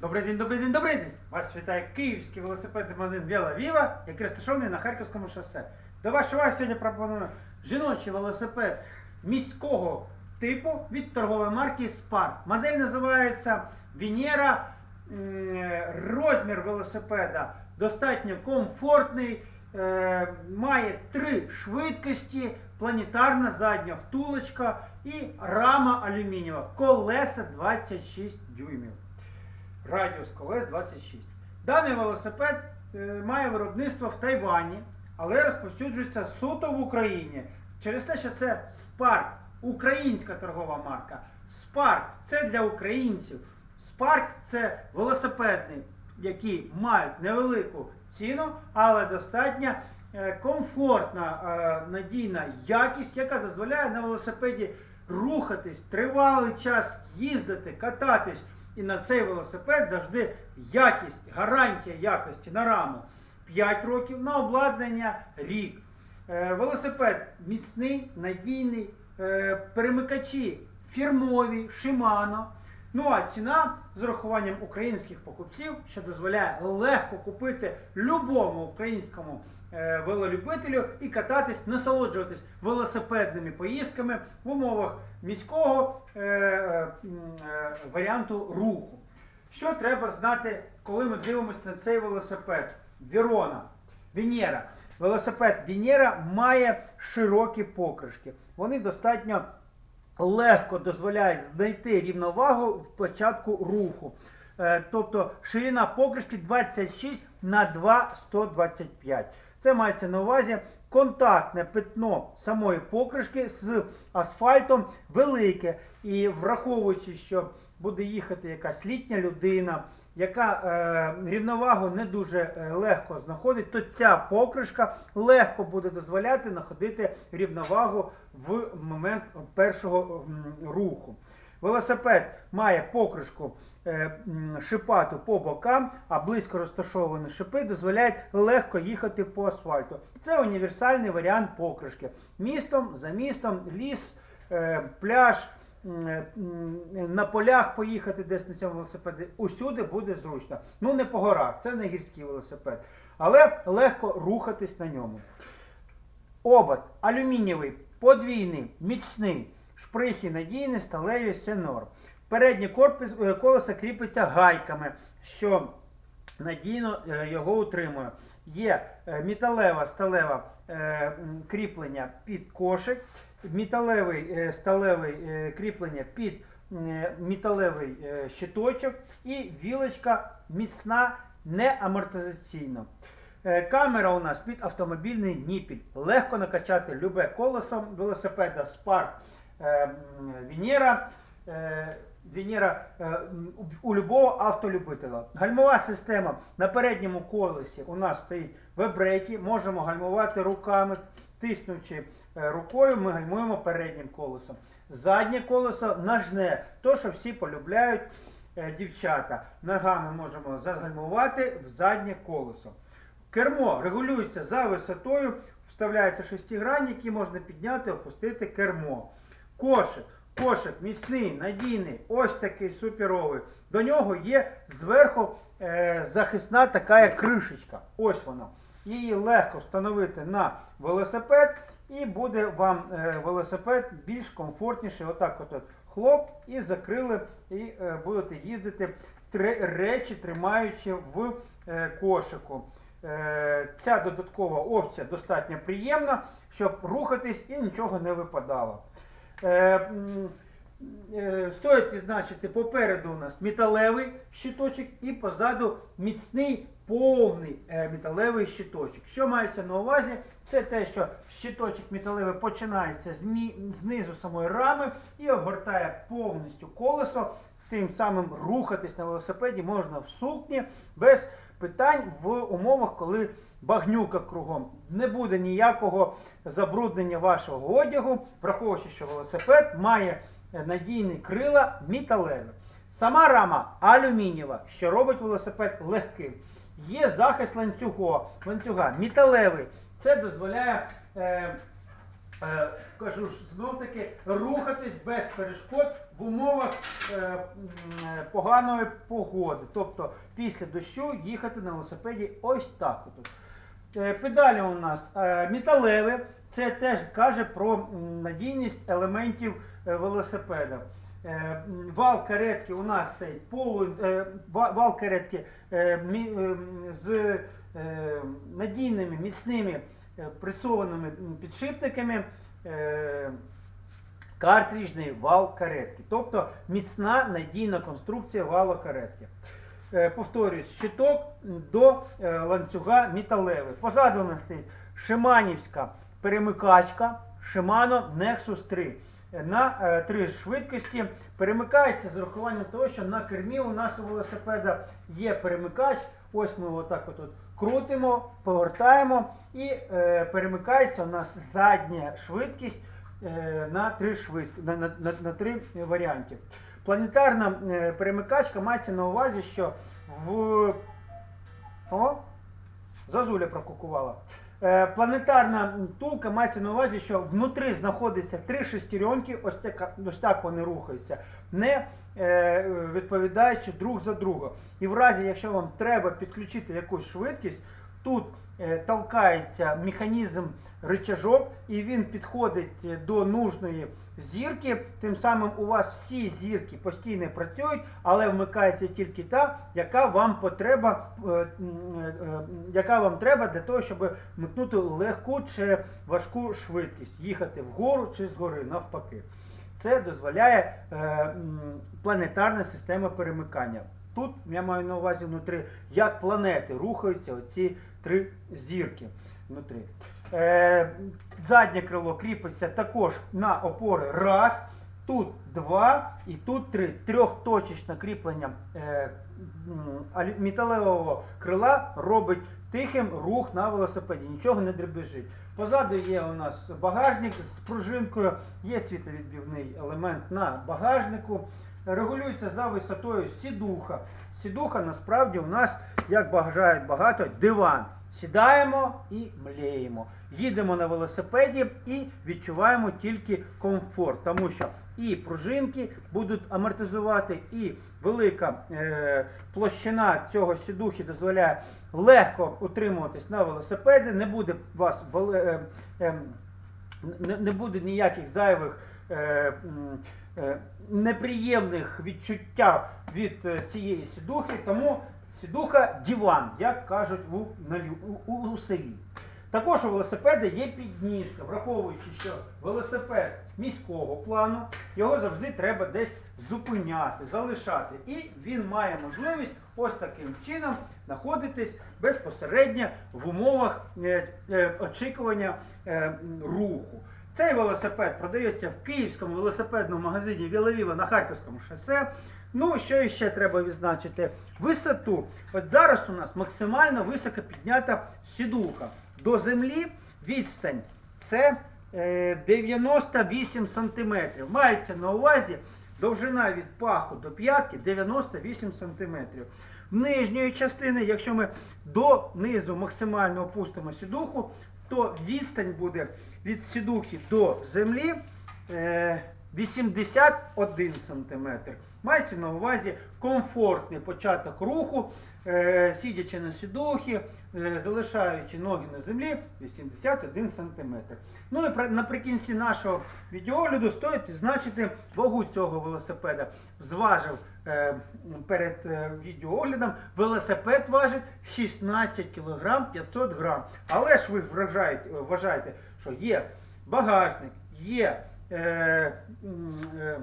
Добрий день, добрий день, добрий день! Вас вітає київський велосипедний магазин Віла Віва, який розташований на Харківському шосе. До вашої уваги сьогодні пропоную жіночий велосипед міського типу від торгової марки Spark. Модель називається Венера. Розмір велосипеда достатньо комфортний, е, має три швидкості, планетарна задня втулочка і рама алюмінієва, колеса 26 дюймів. Радіус колес 26. Даний велосипед е, має виробництво в Тайвані, але розповсюджується суто в Україні. Через те, що це Spark, українська торгова марка. Spark це для українців. Spark це велосипедний, які мають невелику ціну, але достатньо е, комфортна, е, надійна якість, яка дозволяє на велосипеді рухатись, тривалий час їздити, кататись. І на цей велосипед завжди якість, гарантія якості на раму 5 років, на обладнання рік. Е, велосипед міцний, надійний, е, перемикачі фірмові, Shimano. Ну а ціна з урахуванням українських покупців, що дозволяє легко купити любому українському е, велолюбителю і кататись, насолоджуватись велосипедними поїздками в умовах міського е, е, е, варіанту руху. Що треба знати, коли ми дивимося на цей велосипед? Вірона, Венера. Велосипед Венера має широкі покришки. Вони достатньо легко дозволяє знайти рівновагу в початку руху. Е, Тобто ширина покришки 26 на 2 125. Це мається на увазі контактне питно самої покришки з асфальтом велике. І враховуючи, що буде їхати якась літня людина, яка е, рівновагу не дуже е, легко знаходить, то ця покришка легко буде дозволяти знаходити рівновагу в момент першого руху. Велосипед має покришку е, шипату по бокам, а близько розташовані шипи дозволяють легко їхати по асфальту. Це універсальний варіант покришки. Містом, за містом, ліс, е, пляж, на полях поїхати десь на цьому велосипеді. Усюди буде зручно. Ну не по горах, це не гірський велосипед, але легко рухатись на ньому. Обод алюмінієвий, подвійний, міцний, шприхи надійні, сталеві, все норм. Передній корпус е, колеса кріпиться гайками, що надійно е, його утримує. Є е, металева сталева е, кріплення під кошик, металевий е, сталевий е, кріплення під е, металевий щиточок і вілочка міцна, не амортизаційна. Камера у нас під автомобільний ніпіль. Легко накачати любе колесо велосипеда Spark Венера. Венера у любого автолюбителя. Гальмова система на передньому колесі у нас стоїть вебрейки. Можемо гальмувати руками, тиснучи рукою, ми гальмуємо переднім колесом. Заднє колесо нажне, то що всі полюбляють е, дівчата. Ногами можемо загальмувати в заднє колесо. Кермо регулюється за висотою, вставляється шестигранник, який можна підняти, опустити кермо. Кошик. Кошик міцний, надійний, ось такий суперовий. До нього є зверху е, захисна така кришечка. Ось вона. Її легко встановити на велосипед і буде вам е, велосипед більш комфортніший. Отак от, от хлоп і закрили, і е, будете їздити три речі, тримаючи в е, кошику. Ця додаткова опція достатньо приємна, щоб рухатись і нічого не випадало. Е, Стоїть відзначити, попереду у нас металевий щиточок і позаду міцний повний е, металевий щиточок. Що мається на увазі? Це те, що щиточок металевий починається знизу самої рами і обгортає повністю колесо. Тим самим рухатись на велосипеді можна в сукні без питань в умовах, коли багнюка кругом. Не буде ніякого забруднення вашого одягу, враховуючи, що велосипед має надійні крила металеві. Сама рама алюмінієва, що робить велосипед легким. Є захист ланцюга, ланцюга металевий. Це дозволяє е, е, кажу ж знов таки, рухатись без перешкод в умовах е, е, поганої погоди. Тобто після дощу їхати на велосипеді ось так. От. Е, Педалі у нас е, металеві, це теж каже про надійність елементів е, велосипеда. Е, Вал каретки у нас стоїть полу, е, вал каретки з надійними, міцними пресованими підшипниками. Картріжний вал каретки, тобто міцна надійна конструкція вала каретки. Повторюсь, щиток до ланцюга металевий. Позаду у нас стоїть Шиманівська перемикачка Shimano Nexus 3 Е, на е, три швидкості. Перемикається з урахуванням того, що на кермі у нас у велосипеда є перемикач. Ось ми отак от от крутимо, повертаємо і е, перемикається у нас задня швидкість е, на три швид... на, на, на, на три варіанти. Планетарна е, перемикачка мається на увазі, що в о, зазуля прокукувала. Е, планетарна тулка мається на увазі, що внутрі знаходиться три шестеренки, ось так, ось так вони рухаються, не е, відповідаючи друг за друга. І в разі, якщо вам треба підключити якусь швидкість, тут толкається механізм рычажок, і він підходить е, до нужної зірки. Тим самим у вас всі зірки постійно працюють, але вмикається тільки та, яка вам потреба, е, е, е, яка вам треба для того, щоб вмикнути легку чи важку швидкість, їхати вгору чи згори, навпаки. Це дозволяє е, планетарна система перемикання. Тут я маю на увазі внутрі, як планети рухаються оці три зірки внутрі. Е, заднє крило кріпиться також на опори раз, тут два і тут три. Трьохточечне кріплення е, металевого крила робить тихим рух на велосипеді, нічого не дребезжить. Позаду є у нас багажник з пружинкою, є світовідбивний елемент на багажнику. Регулюється за висотою сідуха. Сідуха насправді у нас, як бажають багато, диван. Сідаємо і мліємо. Їдемо на велосипеді і відчуваємо тільки комфорт, тому що і пружинки будуть амортизувати, і велика е, площина цього сідухи дозволяє легко утримуватись на велосипеді, не буде вас е, е, не, буде ніяких зайвих е, неприємних відчуття від е, цієї сідухи, тому сідуха диван, як кажуть у, у, у, селі. Також у велосипеда є підніжка, враховуючи, що велосипед міського плану, його завжди треба десь зупиняти, залишати. І він має можливість ось таким чином знаходитись безпосередньо в умовах е, е, очікування е, руху. Цей велосипед продається в київському велосипедному магазині Віловіва на Харківському шосе. Ну, що ще треба відзначити? Висоту. От зараз у нас максимально високо піднята сідуха. До землі відстань це е, 98 сантиметрів. Мається на увазі довжина від паху до п'ятки 98 сантиметрів. В нижньої частини, якщо ми донизу максимально опустимо сідуху, то відстань буде від сідухи до землі е, 81 см. Мається на увазі комфортний початок руху, е, сидячи на сідухі, е, залишаючи ноги на землі 81 см. Ну і наприкінці нашого відеогляду стоїть відзначити вагу цього велосипеда. Зважив е, перед е, відеооглядом, велосипед важить 16 кг 500 грам. Але ж ви вважаєте, вважаєте, що є багажник, є е, е,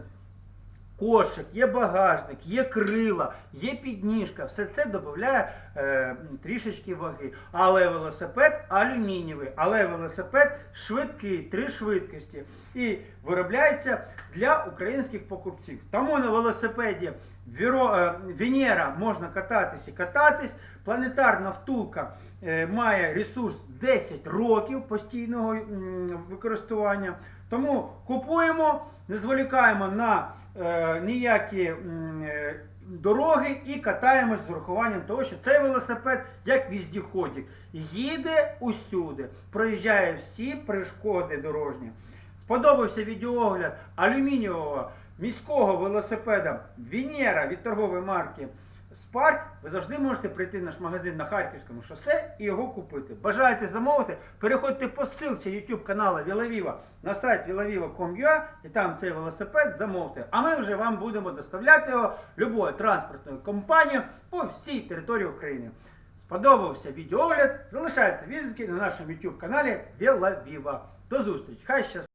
кошик, є багажник, є крила, є підніжка. Все це додає е, трішечки ваги. Але велосипед алюмінієвий, але велосипед швидкий, три швидкості. І виробляється для українських покупців. Тому на велосипеді Віро, е, Венера можна кататись і кататись. Планетарна втулка е, має ресурс 10 років постійного м, використання. Тому купуємо, не зволікаємо на е, ніякі е, дороги і катаємось з урахуванням того, що цей велосипед як віздіходик. Їде усюди, проїжджає всі перешкоди дорожні. сподобався відеоогляд алюмінієвого міського велосипеда Венера від торгової марки Spark, ви завжди можете прийти в наш магазин на Харківському шосе і його купити. Бажаєте замовити? Переходьте по ссылці YouTube каналу Вілавіва на сайт vilaviva.com.ua і там цей велосипед замовте. А ми вже вам будемо доставляти його любою транспортною компанією по всій території України. Сподобався відеоогляд? Залишайте відгуки на нашому YouTube каналі Вілавіва. До зустрічі! Хай щастить!